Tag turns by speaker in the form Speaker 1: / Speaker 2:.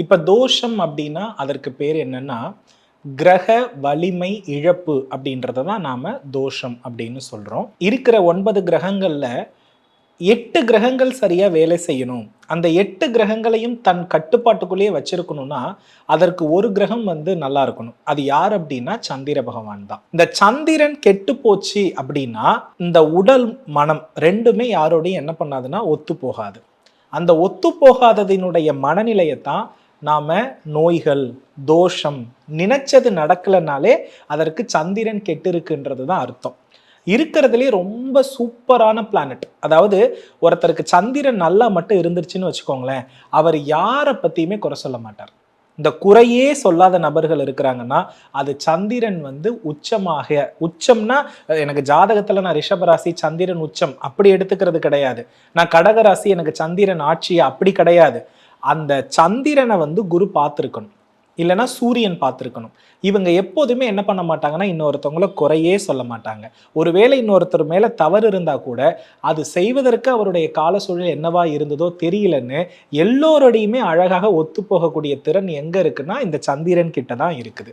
Speaker 1: இப்போ தோஷம் அப்படின்னா அதற்கு பேர் என்னன்னா கிரக வலிமை இழப்பு அப்படின்றத தான் நாம தோஷம் அப்படின்னு சொல்றோம். இருக்கிற ஒன்பது கிரகங்கள்ல எட்டு கிரகங்கள் சரியா வேலை செய்யணும். அந்த எட்டு கிரகங்களையும் தன் கட்டுப்பாட்டுக்குள்ளேயே வச்சிருக்கணும்னா அதற்கு ஒரு கிரகம் வந்து நல்லா இருக்கணும். அது யார் அப்படின்னா சந்திர பகவான் தான். இந்த சந்திரன் கெட்டு போச்சு அப்படின்னா இந்த உடல் மனம் ரெண்டுமே யாரோடையும் என்ன பண்ணாதுன்னா ஒத்து போகாது அந்த ஒத்து போகாததினுடைய மனநிலையை தான் நாம நோய்கள் தோஷம் நினைச்சது நடக்கலைனாலே அதற்கு சந்திரன் கெட்டு இருக்குன்றது தான் அர்த்தம். இருக்கிறதுலே ரொம்ப சூப்பரான பிளானட் அதாவது ஒருத்தருக்கு சந்திரன் நல்லா மட்டும் இருந்துருச்சுன்னு வச்சுக்கோங்களேன் அவர் யாரை பற்றியுமே குறை சொல்ல மாட்டார். இந்த குறையே சொல்லாத நபர்கள் இருக்கிறாங்கன்னா அது சந்திரன் வந்து உச்சமாக உச்சம்னா எனக்கு ஜாதகத்தில் நான் ரிஷபராசி சந்திரன் உச்சம் அப்படி எடுத்துக்கிறது கிடையாது. நான் கடகராசி எனக்கு சந்திரன் ஆட்சி அப்படி கிடையாது. அந்த சந்திரனை வந்து குரு பார்த்துருக்கணும். இல்லைன்னா சூரியன் பார்த்துருக்கணும். இவங்க எப்போதுமே என்ன பண்ண மாட்டாங்கன்னா இன்னொருத்தவங்கள குறையே சொல்ல மாட்டாங்க. ஒருவேளை இன்னொருத்தர் மேலே தவறு இருந்தால் கூட அது செய்வதற்கு அவருடைய கால சூழல் என்னவா இருந்ததோ தெரியலன்னு எல்லோரோடையுமே அழகாக ஒத்து போகக்கூடிய திறன் எங்கே இருக்குன்னா இந்த சந்திரன் கிட்ட தான் இருக்குது.